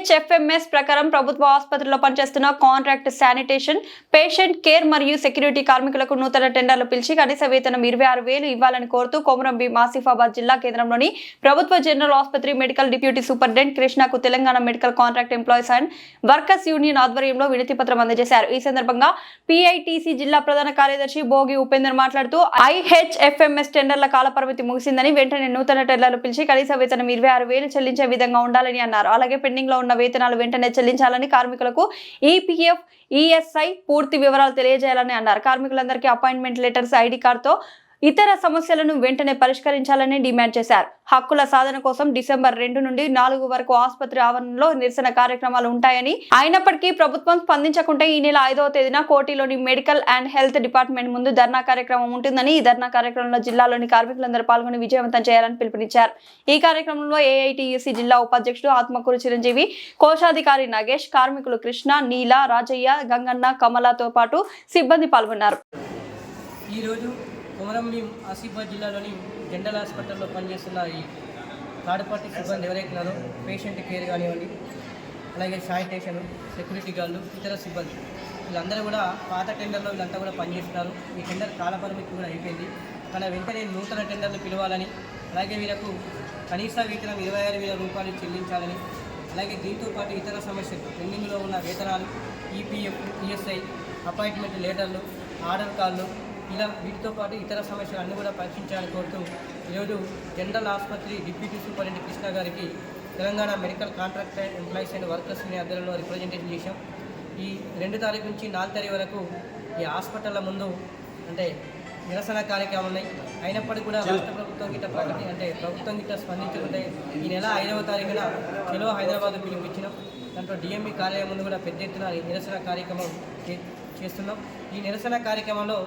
హెచ్ఎఫ్ఎంఎస్ ప్రకారం ప్రభుత్వ ఆసుపత్రిలో పనిచేస్తున్న కాంట్రాక్ట్ శానిటేషన్ పేషెంట్ కేర్ మరియు సెక్యూరిటీ కార్మికులకు నూతన టెండర్లు పిలిచి కనీస వేతనం ఇరవై ఆరు వేలు ఇవ్వాలని కోరుతూ కొమరం మాసిఫాబాద్ ఆసిఫాబాద్ జిల్లా కేంద్రంలోని ప్రభుత్వ జనరల్ ఆసుపత్రి మెడికల్ డిప్యూటీ సూపరింటెండెంట్ కృష్ణకు Telangana medical contract employees and workers union ఆధ్వర్యంలో వినతి పత్రం అందజేశారు. ఈ సందర్భంగా పిఐటిసి జిల్లా ప్రధాన కార్యదర్శి భోగి ఉపేందర్ మాట్లాడుతూ ఐహెచ్ఎఫ్ఎంఎస్ టెండర్ల కాలపరిమితి ముగిసిందని వెంటనే నూతన టెండర్లు పిలిచి కనీస వేతనం ఇరవై ఆరు వేలు చెల్లించే విధంగా ఉండాలని అన్నారు. అలాగే పెండింగ్లో ఉన్న వేతనాలు వెంటనే చెల్లించాలని కార్మికులకు ఈపీఎఫ్ ఈఎస్ఐ పూర్తి వివరాలు తెలియజేయాలని అన్నారు. కార్మికులందరికీ అపాయింట్మెంట్ లెటర్స్ ఐడి కార్డుతో ఇతర సమస్యలను వెంటనే పరిష్కరించాలని డిమాండ్ చేశారు. హక్కుల సాధన కోసం డిసెంబర్ రెండు నుండి నాలుగు వరకు ఆసుపత్రి ఆవరణలో నిరసన కార్యక్రమాలు ఉంటాయని అయినప్పటికీ ప్రభుత్వం స్పందించకుంటే ఈ నెల ఐదవ తేదీన కోటిలోని మెడికల్ అండ్ హెల్త్ డిపార్ట్మెంట్ ముందు ధర్నా కార్యక్రమం ఉంటుందని ఈ ధర్నా కార్యక్రమంలో జిల్లాలోని కార్మికులందరూ పాల్గొని విజయవంతం చేయాలని పిలుపునిచ్చారు. ఈ కార్యక్రమంలో ఏఐటియుసి జిల్లా ఉపాధ్యక్షుడు ఆత్మకూరు చిరంజీవి కోశాధికారి నగేష్ కార్మికులు కృష్ణ నీల రాజయ్య గంగన్న కమలతో పాటు సిబ్బంది పాల్గొన్నారు. ఈరోజు కొమరంభీం ఆసిఫాబాద్ జిల్లాలోని జనరల్ హాస్పిటల్లో పనిచేస్తున్న ఈ థర్డ్ పార్టీ సిబ్బంది ఎవరైతున్నారో పేషెంట్ కేర్ కానివ్వండి అలాగే శానిటేషన్ సెక్యూరిటీ గార్డు ఇతర సిబ్బంది. వీళ్ళందరూ కూడా పాత టెండర్లో వీళ్ళంతా కూడా పనిచేస్తున్నారు. ఈ టెండర్ కాలపరిమితి కూడా అయిపోయింది. తన వెంటనే నూతన టెండర్లు పిలవాలని అలాగే వీళ్ళకు కనీస వేతనం ఇరవై ఆరు వేల రూపాయలు చెల్లించాలని అలాగే దీంతో పాటు ఇతర సమస్యలు పెండింగ్లో ఉన్న వేతనాలు ఈపీఎఫ్ ఈఎస్ఐ అపాయింట్మెంట్ లెటర్లు ఆర్డర్ కార్డులు ఇలా వీటితో పాటు ఇతర సమస్యలు అన్నీ కూడా పరీక్షించాలని కోరుతూ ఈరోజు జనరల్ ఆసుపత్రి డిప్యూటీ సూపరింటెండెంట్ కృష్ణ గారికి Telangana medical contract employees and workers union ఆధ్వర్యంలో రిప్రజెంటేషన్ చేశాం. ఈ రెండు తారీఖు నుంచి నాలుగు తారీఖు వరకు ఈ హాస్పిటల్ల ముందు అంటే నిరసన కార్యక్రమాలు ఉన్నాయి. అయినప్పటికీ కూడా రాష్ట్ర ప్రభుత్వం గిట్ట ప్రకటి అంటే ప్రభుత్వం గిట్ట స్పందించుకుంటే ఈ నెల ఐదవ తారీఖున చెలో హైదరాబాద్ పిలుపునిచ్చినాం దాంట్లో డిఎంఈ కార్యాలయం ముందు కూడా పెద్ద ఎత్తున ఈ నిరసన కార్యక్రమం చే- చేస్తున్నాం. ఈ నిరసన కార్యక్రమంలో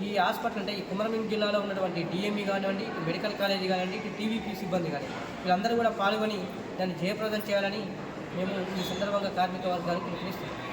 ఈ హాస్పిటల్ అంటే ఈ కుమరభీం జిల్లాలో ఉన్నటువంటి డిఎంఈ కానివ్వండి ఇటు మెడికల్ కాలేజీ కానివ్వండి ఇటు టీవీపీ సిబ్బంది కానీ వీళ్ళందరూ కూడా పాల్గొని దాన్ని జయప్రదం చేయాలని మేము ఈ సందర్భంగా కార్మిక వర్గానికి పిలుపునిస్తున్నాం